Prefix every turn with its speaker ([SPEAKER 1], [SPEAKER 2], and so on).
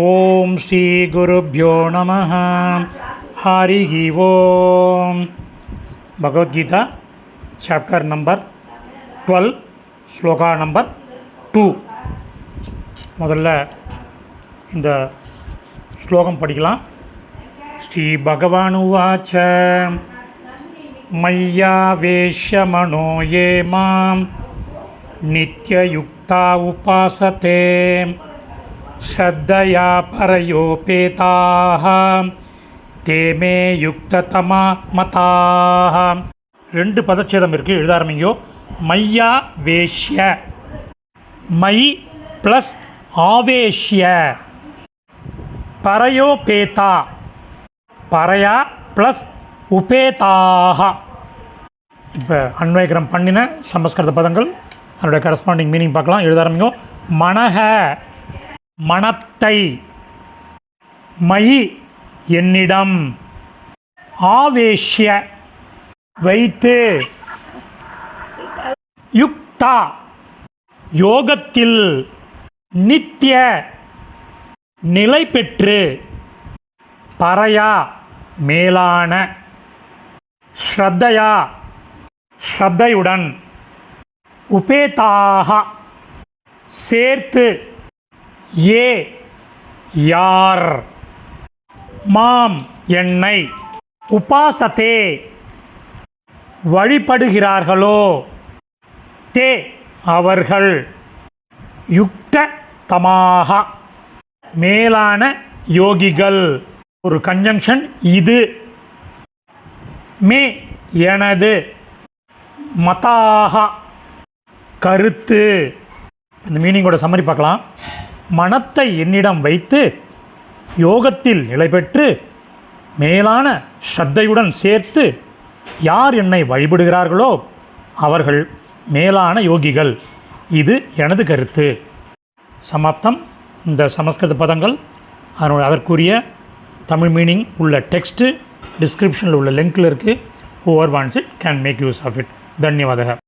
[SPEAKER 1] ஓம் ஸ்ரீ குருப்பியோ நம ஹரி ஓம் Bhagavad Gita chapter number twelve shloka number two முதல்ல இந்த ஸ்லோகம் படிக்கலாம். ஸ்ரீ பகவானுவாச்ச மய்யாவேஷமனோ ஏ மாம் நித்தியயுக்தா உபாசத்தே श्रद्धया परयोपेताः ते मे யுக்ததமா மதாக ரெண்டு பதச்சேதம் இருக்குது எழுத ஆரம்பிங்கோ மையா வேஷ்ய மை ப்ளஸ் ஆவேஷ்ய பரயோபேதா பரையா ப்ளஸ் உபேதாக இப்போ அன்வயக்கரம் பண்ணின சமஸ்கிருத பதங்கள் அதனுடைய கரஸ்பாண்டிங் மீனிங் பார்க்கலாம் எழுத ஆரம்பிங்கோ மனக மனத்தை மயி என்னிடம் ஆவேஷ்ய வைத்து யுக்தா யோகத்தில் நித்திய நிலை பெற்று பறையா மேலான ஸ்ரத்தையா ஸ்ரத்தையுடன் உபேதாக சேர்த்து ஏ யார்? மாம் என்னை உபாசத்தே வழிபடுகிறார்களோ? தே அவர்கள் யுக்த தமாக மேலான யோகிகள். ஒரு கன்ஜங்ஷன் இது. மே எனது மதாக கருத்து. இந்த மீனிங்கோட சம்மரி பார்க்கலாம். மனத்தை என்னிடம் வைத்து யோகத்தில் நிலை பெற்று மேலான ஸ்ரத்தையுடன் சேர்த்து யார் என்னை வழிபடுகிறார்களோ அவர்கள் மேலான யோகிகள். இது எனது கருத்து. சமாப்தம். இந்த சமஸ்கிருத பதங்கள் அதனுடைய அதற்குரிய தமிழ் மீனிங் உள்ள டெக்ஸ்ட்டு டிஸ்கிரிப்ஷனில் உள்ள லிங்க்கில் இருக்குது whoever wants it can make use of it தன்யவாதக.